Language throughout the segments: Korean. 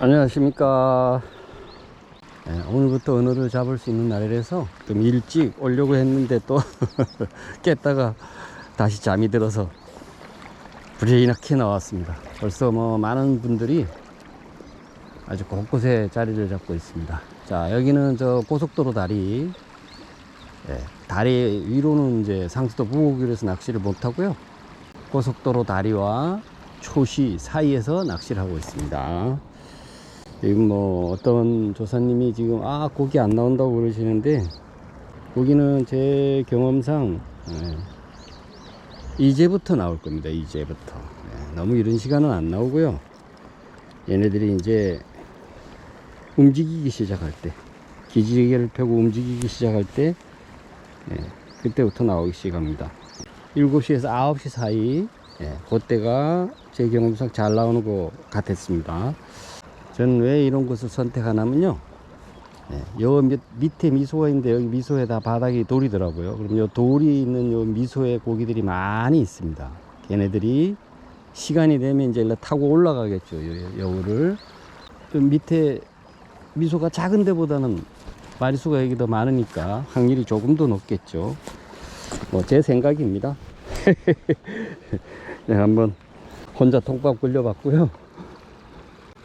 안녕하십니까. 네, 오늘부터 은어를 잡을 수 있는 날이라서 좀 일찍 오려고 했는데 또 깼다가 다시 잠이 들어서 부리나게 나왔습니다. 벌써 뭐 많은 분들이 아주 곳곳에 자리를 잡고 있습니다. 자, 여기는 저 고속도로 다리. 예, 다리 위로는 이제 상수도 부곡길에서 낚시를 못 하고요. 고속도로 다리와 초시 사이에서 낚시를 하고 있습니다. 지금 뭐 어떤 조사님이 지금 아 고기 안 나온다고 그러시는데 고기는 제 경험상 예, 이제부터 나올 겁니다. 이제부터 예, 너무 이런 시간은 안 나오고요. 얘네들이 이제 움직이기 시작할 때 기지개를 펴고 움직이기 시작할 때 예, 그때부터 나오기 시작합니다. 7시에서 9시 사이 예, 그때가 제 경험상 잘 나오는 것 같았습니다. 저는 왜 이런 곳을 선택하냐면요. 예, 요 밑, 밑에 미소가 있는데 여기 미소에다 바닥이 돌이더라고요. 그럼 요 돌이 있는 요 미소에 고기들이 많이 있습니다. 걔네들이 시간이 되면 이제 타고 올라가겠죠. 요, 여우를. 좀 밑에 미소가 작은 데보다는 마리수가 여기 더 많으니까 확률이 조금 더 높겠죠. 뭐 제 생각입니다. 네, 한번 혼자 통밥 끓여봤고요.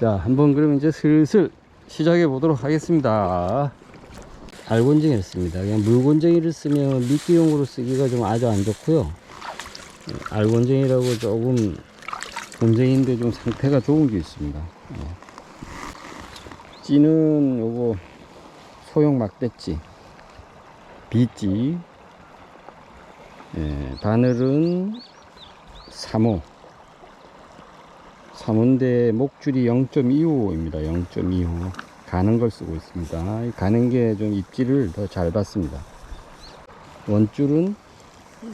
자, 한번 그러면 이제 슬슬 시작해 보도록 하겠습니다. 알곤쟁이를 씁니다. 그냥 물곤쟁이를 쓰면 미끼용으로 쓰기가 좀 아주 안 좋고요. 알곤쟁이라고 조금 곤쟁이인데 좀 상태가 좋은 게 있습니다. 예. 찌는 요거 소형 막대찌, 비찌, 예, 바늘은 3호. 3호인데 목줄이 0.25입니다. 0.25. 가는 걸 쓰고 있습니다. 이 가는 게 좀 입질을 더 잘 받습니다. 원줄은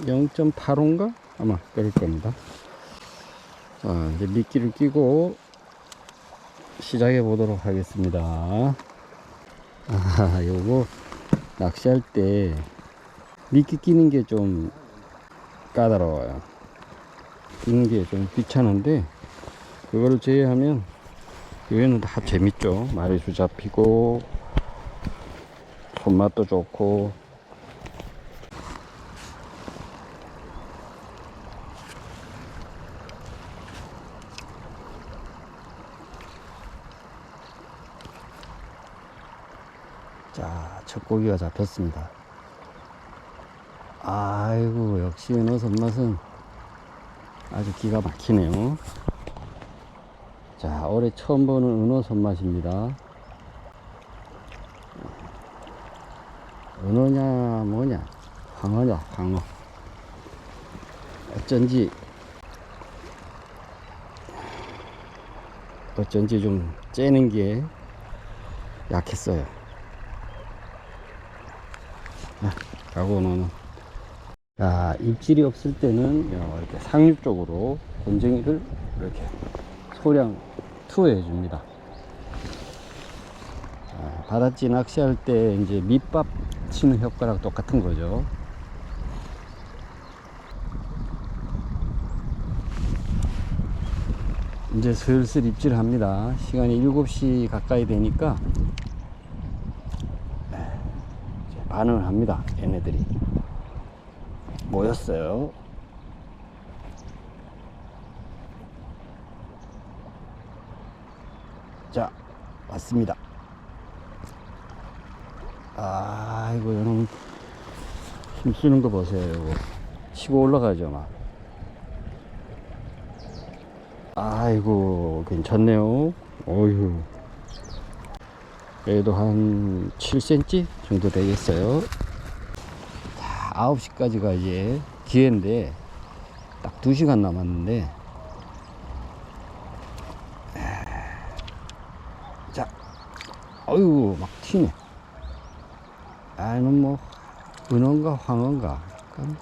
0.85인가? 아마 그럴 겁니다. 자, 이제 미끼를 끼고 시작해 보도록 하겠습니다. 아, 요거 낚시할 때 미끼 끼는 게 좀 까다로워요. 끼는 게 좀 귀찮은데 그거를 제외하면 이외에는 다 재밌죠. 마리수 잡히고 손맛도 좋고 자, 첫 고기가 잡혔습니다. 아이고, 역시 은어 손맛은 아주 기가 막히네요. 자, 올해 처음 보는 은어 손맛입니다. 은어냐, 뭐냐, 황어냐, 황어. 어쩐지, 어쩐지 좀 째는 게 약했어요. 가고 너는 자 입질이 없을 때는 이렇게 상류 쪽으로 건쟁이를 이렇게 소량 투여해 줍니다 자, 바닷지 낚시할 때 이제 밑밥 치는 효과랑 똑같은 거죠 이제 슬슬 입질합니다 시간이 7시 가까이 되니까 이제 반응을 합니다. 얘네들이 모였어요. 자, 왔습니다. 아이고, 여러분 힘 쓰는 거 보세요. 이거. 치고 올라가죠, 막. 아이고, 괜찮네요. 어휴. 그래도 한 7cm 정도 되겠어요. 자, 9시까지가 이제 기회인데, 딱 2시간 남았는데, 자, 어유 막 튀네. 아는 뭐, 은어인가 황어인가. 약간.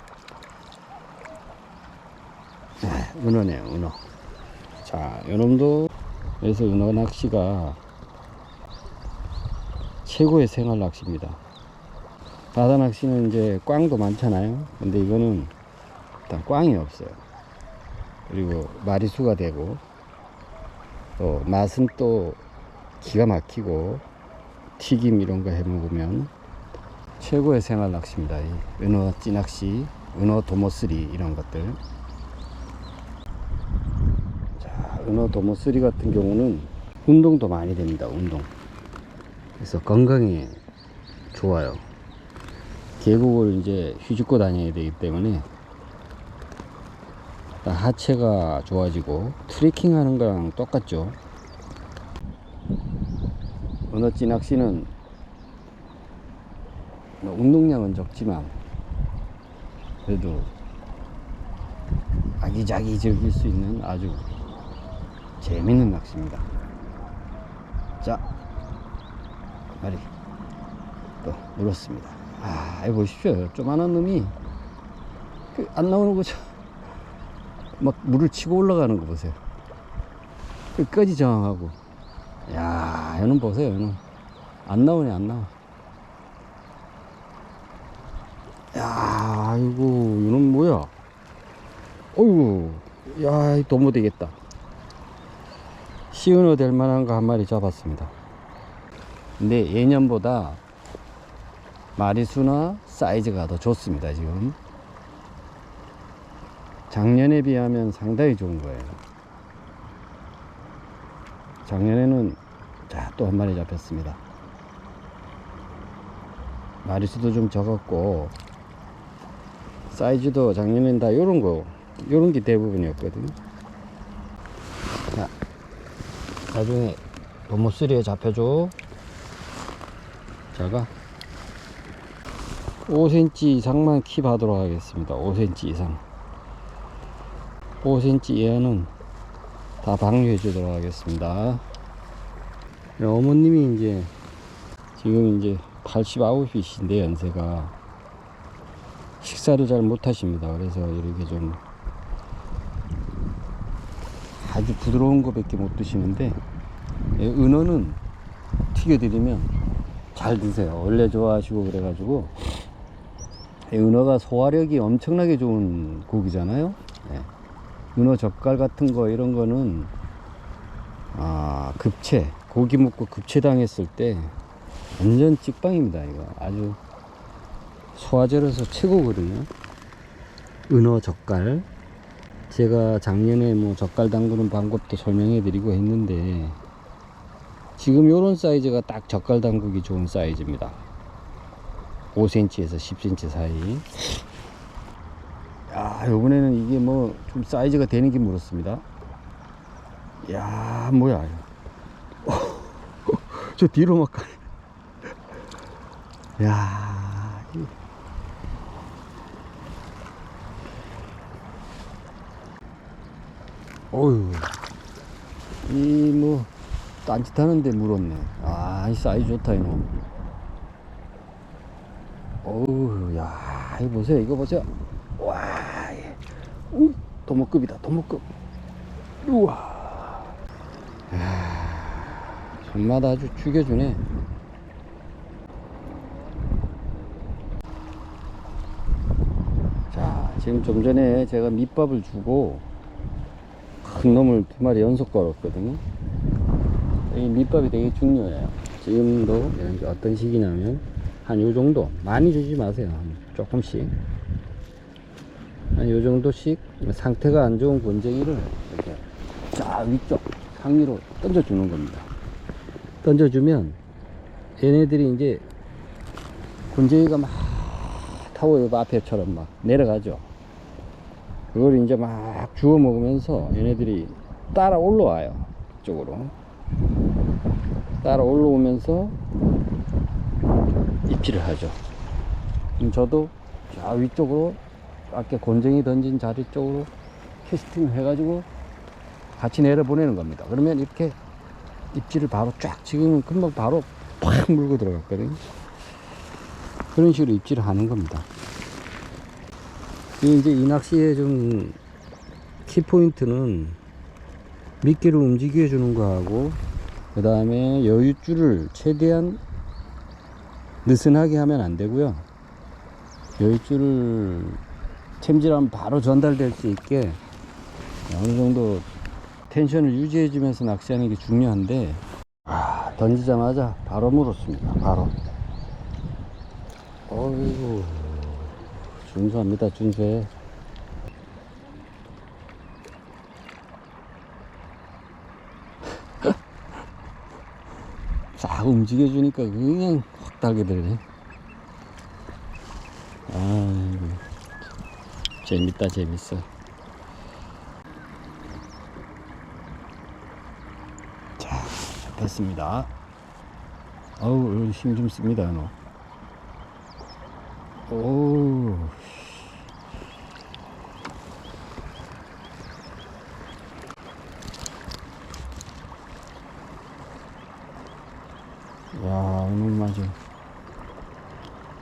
네, 은어네요, 은어. 자, 요놈도, 그래서 은어 낚시가 최고의 생활 낚시입니다. 바다 낚시는 이제 꽝도 많잖아요. 근데 이거는 일단 꽝이 없어요. 그리고 마리수가 되고 또 맛은 또 기가 막히고 튀김 이런 거 해 먹으면 최고의 생활 낚시입니다. 이 은어 찌낚시, 은어 도모쓰리 이런 것들. 자, 은어 도모쓰리 같은 경우는 운동도 많이 됩니다. 운동. 그래서 건강에 좋아요. 계곡을 이제 휘젓고 다녀야 되기 때문에 하체가 좋아지고 트레킹 하는 거랑 똑같죠. 은어찌 낚시는 뭐 운동량은 적지만 그래도 아기자기 즐길 수 있는 아주 재밌는 낚시입니다. 자, 마리 또 물었습니다. 아, 이 보십시오. 조만한 놈이 그 안 나오는 거죠. 막 물을 치고 올라가는 거 보세요. 끝까지 저항하고. 야, 얘는 보세요, 얘는. 안 나오네, 안 나와. 야, 아이고, 이놈 뭐야? 어이구, 야, 이 도모 되겠다. 시은어 될 만한 거 한 마리 잡았습니다. 근데 예년보다 마리수나 사이즈가 더 좋습니다, 지금. 작년에 비하면 상당히 좋은 거예요. 작년에는 자, 또 한 마리 잡혔습니다. 마리수도 좀 적었고, 사이즈도 작년엔 다 요런 거, 요런 게 대부분이었거든요. 자, 나중에 도모쓰리에 잡혀줘. 자가 5cm 이상만 킵하도록 하겠습니다. 5cm 이상. 5cm 이하는 다 방류해 주도록 하겠습니다. 네, 어머님이 이제 지금 이제 89이신데 연세가 식사를 잘 못하십니다. 그래서 이렇게 좀 아주 부드러운 거밖에 못 드시는데 예, 은어는 튀겨드리면 잘 드세요. 원래 좋아하시고 그래가지고 이 은어가 소화력이 엄청나게 좋은 고기잖아요. 예. 은어 젓갈 같은 거 이런 거는 아 급체 고기 먹고 급체 당했을 때 완전 찍빵입니다. 이거 아주 소화제로서 최고거든요. 은어 젓갈 제가 작년에 뭐 젓갈 담그는 방법도 설명해 드리고 했는데 지금 요런 사이즈가 딱 젓갈 담그기 좋은 사이즈입니다 5cm에서 10cm 사이 야 요번에는 이게 뭐 좀 사이즈가 되는 게 물었습니다. 야 뭐야 저 뒤로 막 가네 야 이- 어휴. 이뭐 딴짓하는데 물었네. 아이 사이즈 좋다 이놈. 어우 야 이거 보세요 이거 보세요 도목급이다 도목급 우와 야, 손마다 아주 죽여주네 자 지금 좀 전에 제가 밑밥을 주고 큰 놈을 두 마리 연속 걸었거든요. 이 밑밥이 되게 중요해요. 지금도 어떤 식이냐면 한 요 정도 많이 주지 마세요. 한 조금씩 한 요 정도씩 상태가 안 좋은 곤쟁이를 이렇게 자 위쪽 상위로 던져주는 겁니다. 던져주면 얘네들이 이제 곤쟁이가 막옆 앞에처럼 막 내려가죠. 그걸 이제 막 주워 먹으면서 얘네들이 따라 올라와요. 이쪽으로. 따라 올라오면서 입질을 하죠. 저도 저 위쪽으로 아까 곤쟁이 던진 자리 쪽으로 캐스팅을 해가지고 같이 내려보내는 겁니다. 그러면 이렇게 입질을 바로 쫙 지금은 금방 바로 팍 물고 들어갔거든요. 그런 식으로 입질을 하는 겁니다. 이 이제 이 낚시의 좀 키포인트는 미끼를 움직여 주는 거하고 그 다음에 여유줄을 최대한 느슨하게 하면 안 되고요 여유줄을 챔질하면 바로 전달될 수 있게 어느 정도 텐션을 유지해 주면서 낚시하는 게 중요한데 아 던지자마자 바로 물었습니다. 바로. 어이구. 준수합니다. 준수해. 싹 움직여 주니까 그냥 확 달게 되네. 아이고. 재밌다, 재밌어. 자, 됐습니다. 어우, 힘 좀 씁니다, 너. 오. 야, 오늘 맞아.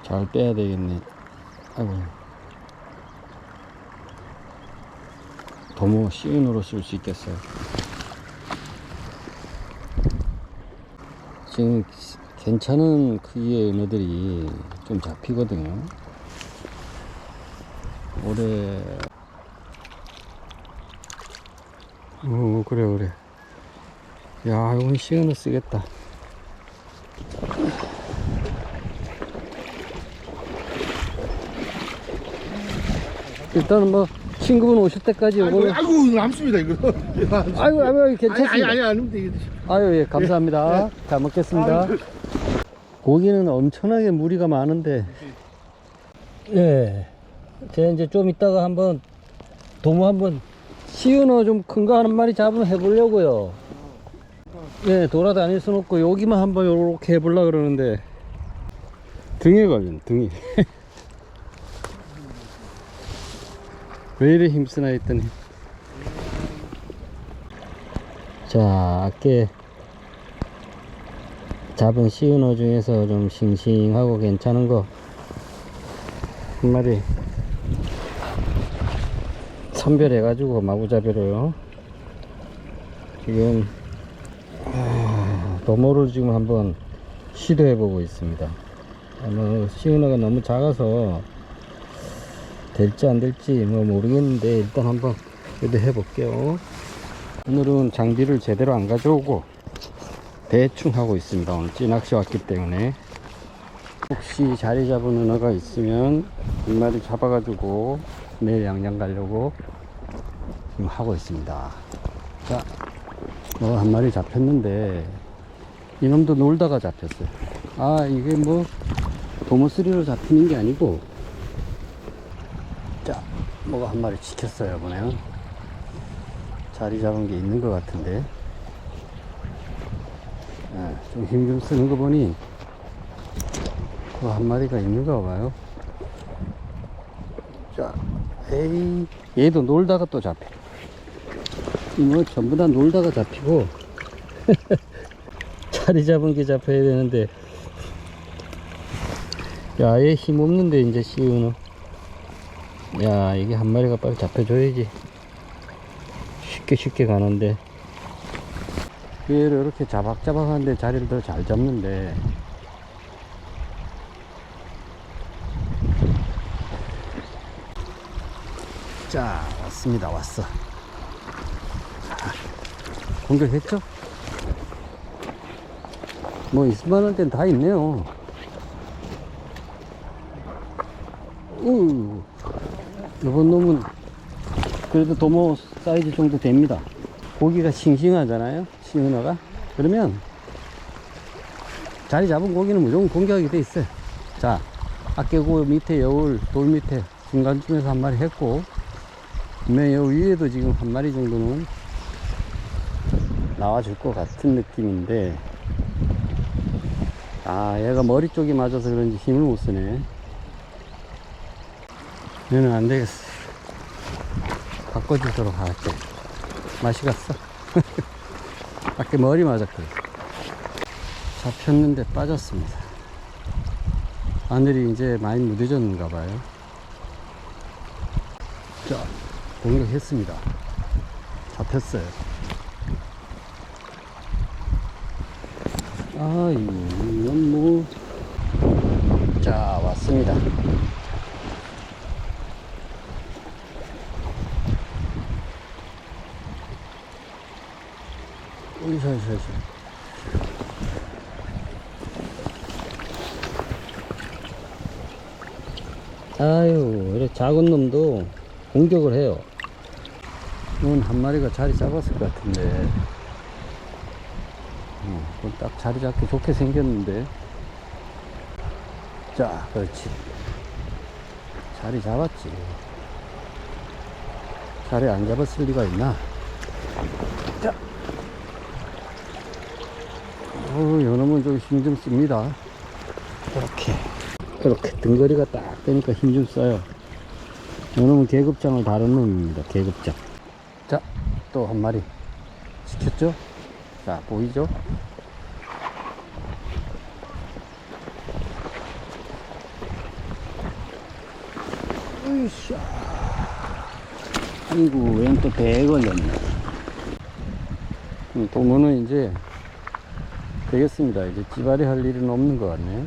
잘 빼야 되겠네. 아이고. 도모 시은으로 쓸 수 있겠어요. 지금 괜찮은 크기의 은어들이 좀 잡히거든요. 올해 어 그래 그래 야 이건 시은을 쓰겠다 일단은 뭐 친구분 오실 때까지 아이고, 요거는 아이고 남습니다 이거. 아이고 아이고 아니 괜찮습니다 아니 아니 아닙니다 이거. 아유, 예, 감사합니다. 잘 먹겠습니다. 고기는 엄청나게 무리가 많은데. 예. 제가 이제 좀 이따가 한번 도무 한번 시은어 좀 큰 거 한 마리 잡으면 해보려고요. 예, 돌아다닐 순 없고 여기만 한번 요렇게 해보려 그러는데 등에 걸린 등이. 왜 이래 힘쓰나 했더니. 자, 아께 잡은 시은어 중에서 좀 싱싱하고 괜찮은 거 한 마리 선별해 가지고 마구잡이로요. 지금 아, 도모를 지금 한번 시도해 보고 있습니다. 아마 시은어가 너무 작아서 될지 안 될지 뭐 모르겠는데 일단 한번 그래도 해볼게요. 오늘은 장비를 제대로 안 가져오고 대충 하고 있습니다. 오늘 찌낚시 왔기 때문에 혹시 자리 잡은 은어가 있으면 한 마리 잡아가지고 내일 양양 가려고 지금 하고 있습니다. 자, 뭐 한 마리 잡혔는데 이놈도 놀다가 잡혔어요. 아 이게 뭐 도모스리로 잡히는 게 아니고 자, 뭐가 한 마리 지켰어요 이번에는 자리 잡은 게 있는 것 같은데 예, 좀힘 좀 쓰는 거 보니 그 한 마리가 있는가 봐요. 자, 에이, 얘도 놀다가 또 잡혀. 뭐 전부 다 놀다가 잡히고 자리 잡은 게 잡혀야 되는데 야, 얘 힘 없는데 이제 씌우는. 야, 이게 한 마리가 빨리 잡혀줘야지. 쉽게 쉽게 가는데. 얘를 이렇게 자박자박한데 자리를 더 잘 잡는데 자 왔습니다 왔어 자, 공격했죠? 뭐 있을만한 데는 다 있네요 우 이번 놈은 그래도 도모 사이즈 정도 됩니다. 고기가 싱싱하잖아요 시은어가. 그러면 자리 잡은 고기는 무조건 공격하게 돼 있어요. 자그 밑에 여울 돌 밑에 중간쯤에서 한 마리 했고 분명히 요 위에도 지금 한 마리 정도는 나와줄 것 같은 느낌인데 아 얘가 머리 쪽이 맞아서 그런지 힘을 못 쓰네 얘는 안 되겠어. 바꿔주도록 할게. 맛이 갔어? 아까 머리 맞았거든. 잡혔는데 빠졌습니다. 하늘이 이제 많이 무뎌졌는가 봐요. 자 공격했습니다. 잡혔어요. 아 이건 뭐 자 왔습니다 여기서 해서 아유 이래 작은 놈도 공격을 해요. 이건 한 마리가 자리 잡았을 것 같은데. 어, 그건 딱 자리 잡기 좋게 생겼는데. 자 그렇지. 자리 잡았지. 자리 안 잡았을 리가 있나? 자. 어, 요놈은 좀 힘 좀 씁니다. 이렇게. 이렇게 등거리가 딱 되니까 힘 좀 써요. 요놈은 계급장을 다른 놈입니다. 계급장. 자, 또 한 마리 시켰죠? 자, 보이죠? 으쌰. 아이고, 웬또 배에 걸렸네. 음, 도모는 이제 되겠습니다. 이제 찌발이 할 일은 없는 것 같네.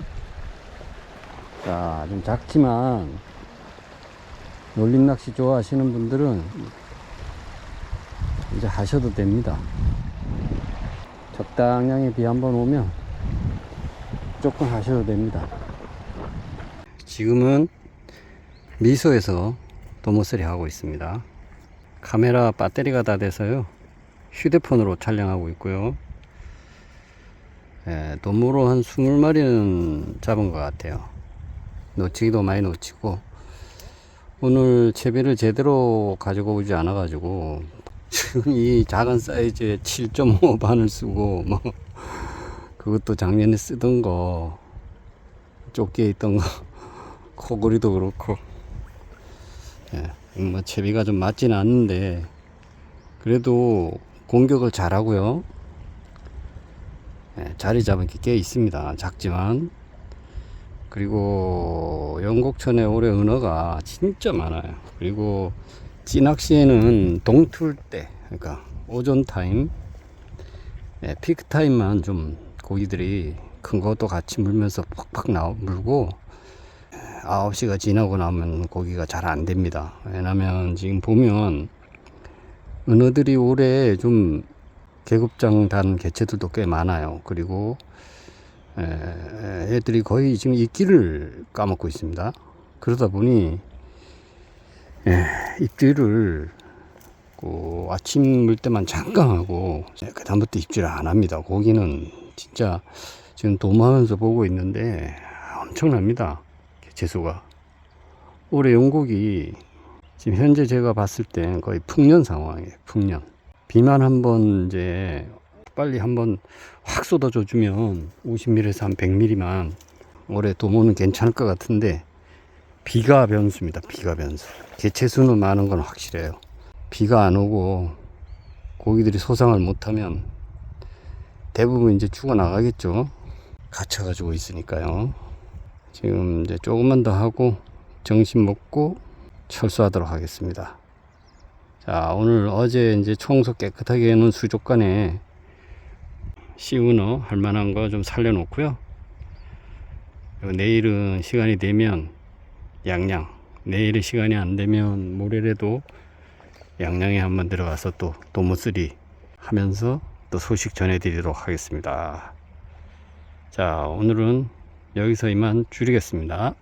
자, 좀 작지만, 놀림 낚시 좋아하시는 분들은 이제 하셔도 됩니다. 적당량의 비 한번 오면 무조건 하셔도 됩니다. 지금은 미소에서 도모스리 하고 있습니다. 카메라 배터리가 다 돼서요. 휴대폰으로 촬영하고 있고요. 예, 도모로 한 20마리는 잡은 것 같아요. 놓치기도 많이 놓치고. 오늘 채비를 제대로 가지고 오지 않아 가지고 지금 이 작은 사이즈의 7.5 반을 쓰고 뭐 그것도 작년에 쓰던 거 좁게 있던 거 코골이도 그렇고. 예, 뭐 채비가 좀 맞지는 않는데 그래도 공격을 잘하고요. 예, 자리 잡은 게 꽤 있습니다 작지만 그리고 영곡천에 올해 은어가 진짜 많아요. 그리고 찌낚시에는 동틀 때, 그러니까 오전 타임, 예, 피크 타임만 좀 고기들이 큰 것도 같이 물면서 팍팍 나 물고 9시가 지나고 나면 고기가 잘 안 됩니다. 왜냐면 지금 보면 은어들이 올해 좀 계급장 단 개체들도 꽤 많아요. 그리고 에, 애들이 거의 지금 이끼를 까먹고 있습니다. 그러다 보니 에, 입질을 그 아침 물 때만 잠깐 하고 그 다음부터 입질을 안 합니다. 고기는 진짜 지금 도마하면서 보고 있는데 엄청납니다. 개체수가 올해 용고기 지금 현재 제가 봤을 때 거의 풍년 상황이에요. 풍년 비만 한번 이제 빨리 한번 확 쏟아줘 주면 50mm에서 한 100mm만 올해 도모는 괜찮을 것 같은데 비가 변수입니다. 비가 변수. 개체수는 많은 건 확실해요. 비가 안 오고 고기들이 소상을 못하면 대부분 이제 죽어 나가겠죠. 갇혀 가지고 있으니까요. 지금 이제 조금만 더 하고 정신 먹고 철수하도록 하겠습니다. 자, 오늘 어제 이제 청소 깨끗하게 해놓은 수족관에 씨우너 할 만한 거 좀 살려놓고요. 내일은 시간이 되면 양양. 내일은 시간이 안 되면 모레라도 양양에 한번 들어가서 또 도무쓰리 하면서 또 소식 전해드리도록 하겠습니다. 자, 오늘은 여기서 이만 줄이겠습니다.